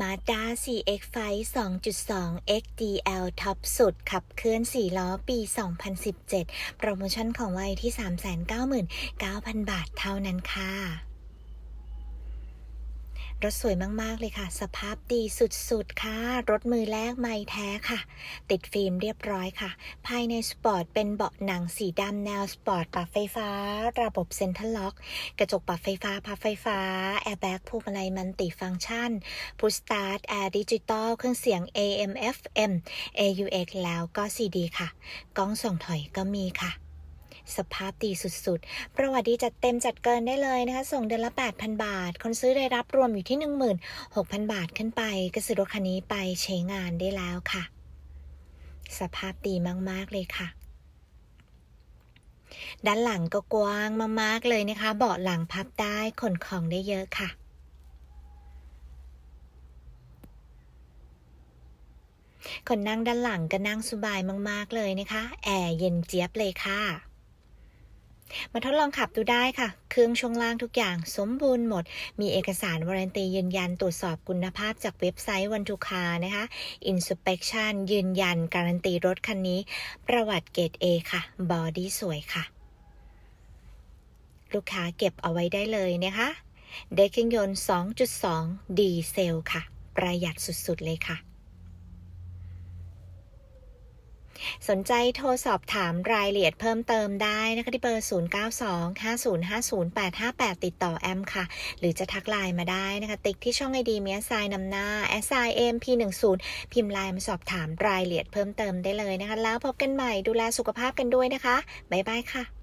Mazda CX-5 2.2 XDL ท็อปสุด ขับเคลื่อน 4 ล้อปี 2017 โปรโมชั่นของไว้ที่ 399,000 บาทเท่านั้นค่ะ รถสวยมากๆเลยค่ะ สภาพดีสุดๆ ค่ะ รถมือแรกไม่แท้ค่ะ ติดฟิล์มเรียบร้อยค่ะ ภายในสปอร์ตเป็นเบาะหนังสีดำแนวสปอร์ตปรับไฟฟ้า ระบบเซ็นทรัลล็อก กระจกปรับไฟฟ้าพับไฟฟ้า แอร์แบ็กพวงมาลัยมันติฟังก์ชันพุชสตาร์ทแอร์ดิจิตอลเครื่องเสียง AM FM AUX แล้วก็ CD ค่ะ กล้องส่องถอยก็มีค่ะ สภาพดีสุดๆ ประวัติดีจัดเต็มจัดเกินได้เลยนะคะ ส่งเดือนละ 8,000 บาท คนซื้อได้รับรวมอยู่ที่ 16,000 บาทขึ้นไปก็ซื้อรถคันนี้ไปใช้งานได้แล้วค่ะ สภาพดีมากๆเลยค่ะด้านหลังก็กว้างมากๆเลยนะคะ เบาะหลังพับได้ขนของได้เยอะค่ะ คนนั่งด้านหลังก็นั่งสบายมากๆเลยนะคะ แอร์เย็นเจี๊ยบเลยค่ะ มาทดลองขับดูได้ค่ะ เครื่องช่วงล่างทุกอย่างสมบูรณ์หมด มีเอกสารวารันตียืนยันตรวจสอบคุณภาพจากเว็บไซต์วันทุคานะคะ Inspection ยืนยันการันตีรถคันนี้ ประวัติเกรด A ค่ะ บอดี้สวยค่ะ ลูกค้าเก็บเอาไว้ได้เลยนะคะเด็กเครื่องยนต์ 2.2 ดีเซลค่ะ ประหยัดสุดๆเลยค่ะ สนใจโทรสอบถามรายละเอียดเพิ่มเติมได้นะคะที่เบอร์ 0925050858 ติดต่อแอมค่ะ หรือจะทักไลน์มาได้นะคะ ติ๊กที่ช่องไอดีเมียไซนำหน้า s i m p 1 0พิมพ์ไลน์มาสอบถามรายละเอียดเพิ่มเติมได้เลยนะคะ แล้วพบกันใหม่ดูแลสุขภาพกันด้วยนะคะ บ๊ายบายค่ะ